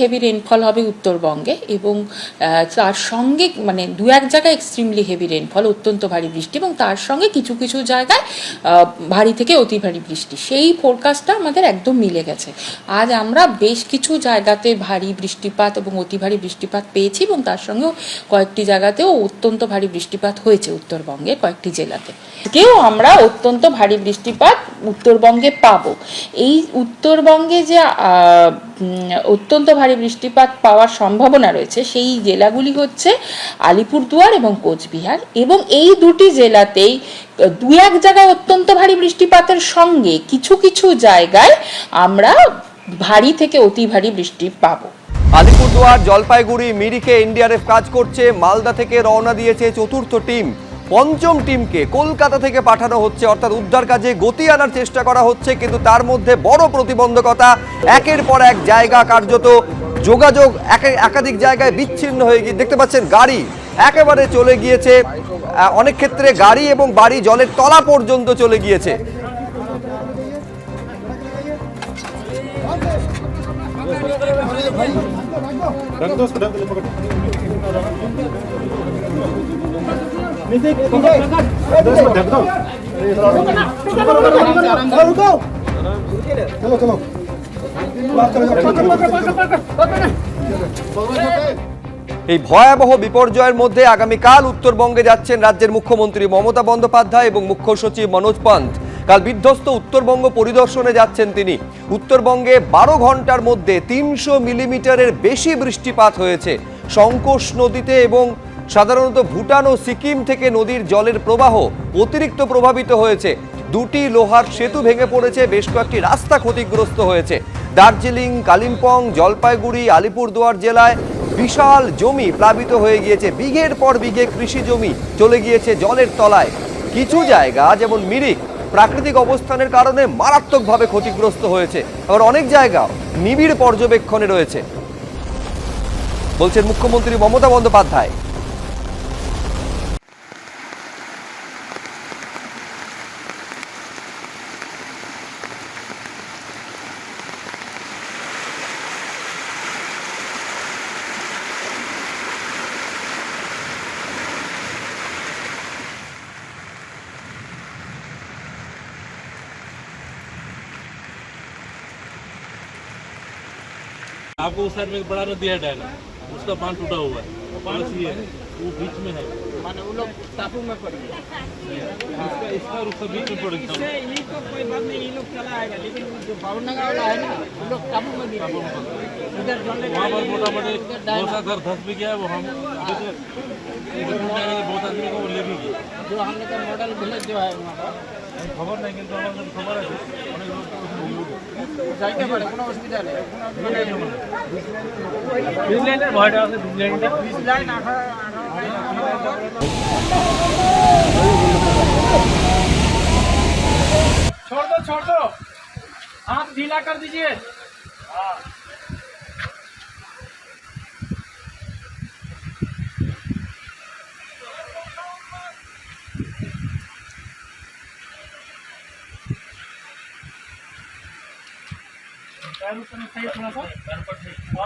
Heavy rainfall হবে উত্তরবঙ্গে এবং তার সঙ্গে মানে দু এক জায়গায় এক্সট্রিমলি হেভি রেনফল অত্যন্ত ভারী বৃষ্টি এবং তার সঙ্গে কিছু কিছু জায়গায় ভারী থেকে অতি ভারী বৃষ্টি। সেই ফোরকাস্টটা আমাদের একদম মিলে গেছে। আজ আমরা বেশ কিছু জায়গাতে ভারী বৃষ্টিপাত এবং অতি ভারী বৃষ্টিপাত পেয়েছি এবং তার সঙ্গেও কয়েকটি জায়গাতেও অত্যন্ত ভারী বৃষ্টিপাত হয়েছে উত্তরবঙ্গে কয়েকটি জেলাতে। কেউ আমরা অত্যন্ত ভারী বৃষ্টিপাত উত্তরবঙ্গে পাবো। এই উত্তরবঙ্গে যে অত্যন্ত ভারী বৃষ্টিপাত পাওয়ার সম্ভাবনা রয়েছে। সেই জেলাগুলি হচ্ছে আলিপুরদুয়ার এবং কোচবিহার এবং এই দুটি জেলাতেই দু এক জায়গায় অত্যন্ত ভারী বৃষ্টিপাতের সঙ্গে কিছু কিছু জায়গায় আমরা ভারী থেকে অতি ভারী বৃষ্টি পাবো। আলিপুরদুয়ার, জলপাইগুড়ি, মিরিকে, এনডিআরএফ কাজ করছে। মালদা থেকে রওনা দিয়েছে চতুর্থ টিম। পঞ্চম টিমকে কলকাতা থেকে পাঠানো হচ্ছে, অর্থাৎ উদ্ধার কাজে গতি আনার চেষ্টা করা হচ্ছে, কিন্তু তার মধ্যে বড় প্রতিবন্ধকতা, একের পর এক জায়গা কার্যত যোগাযোগ একে- একাধিক জায়গায় বিচ্ছিন্ন হয়ে গিয়ে দেখতে পাচ্ছেন গাড়ি একেবারে চলে গিয়েছে। অনেক ক্ষেত্রে গাড়ি এবং বাড়ি জলের তলা পর্যন্ত চলে গিয়েছে। চলো চলো এই ভয়াবহ বিপর্যয়ের মধ্যে আগামীকাল উত্তরবঙ্গে যাচ্ছেন রাজ্যের মুখ্যমন্ত্রী মমতা বন্দ্যোপাধ্যায় এবং মুখ্য সচিব মনোজ পান্ত। কাল বিধ্বস্ত উত্তরবঙ্গ পরিদর্শনে যাচ্ছেন তিনি। উত্তরবঙ্গে বারো ঘণ্টার মধ্যে তিনশো মিলিমিটারের বেশি বৃষ্টিপাত হয়েছে। শঙ্কোষ নদীতে এবং সাধারণত ভুটান ও সিকিম থেকে নদীর জলের প্রবাহ অতিরিক্ত প্রভাবিত হয়েছে। দুটি লোহার সেতু ভেঙে পড়েছে, বেশ কয়েকটি রাস্তা ক্ষতিগ্রস্ত হয়েছে। দার্জিলিং, কালিম্পং, জলপাইগুড়ি, আলিপুরদুয়ার জেলায় বিশাল জমি প্লাবিত হয়ে গিয়েছে। বিঘের পর বিঘে কৃষি জমি চলে গিয়েছে জলের তলায়। কিছু জায়গা, যেমন মিরিক, প্রাকৃতিক অবস্থানের কারণে মারাত্মকভাবে ক্ষতিগ্রস্ত হয়েছে। আবার অনেক জায়গা নিবিড় পর্যবেক্ষণে রয়েছে। বলছেন মুখ্যমন্ত্রী মমতা বন্দ্যোপাধ্যায়। आपको उस साइड में बड़ा नदी है डैम उसका बाँध टूटा हुआ है। पास ही है। वो बीच में है। माने वो लोग टापू में पड़ गए इसका इसका में पड़ गया लेकिन जो वाला है ना लोग इधर धस भी गया है वो हम बहुत आदमी को ले भी गया जो हमने का मॉडल जो है खबर नहीं खबर है। যাইতে পারে কোনো অসুবিধা নেই মানে নিউজিল্যান্ডের ভয়টা আছে নিউজিল্যান্ডে बीस लाइन आखा छोड़ दो छोड़ दो हाथ ढीला कर दीजिए पैर थोड़ा सा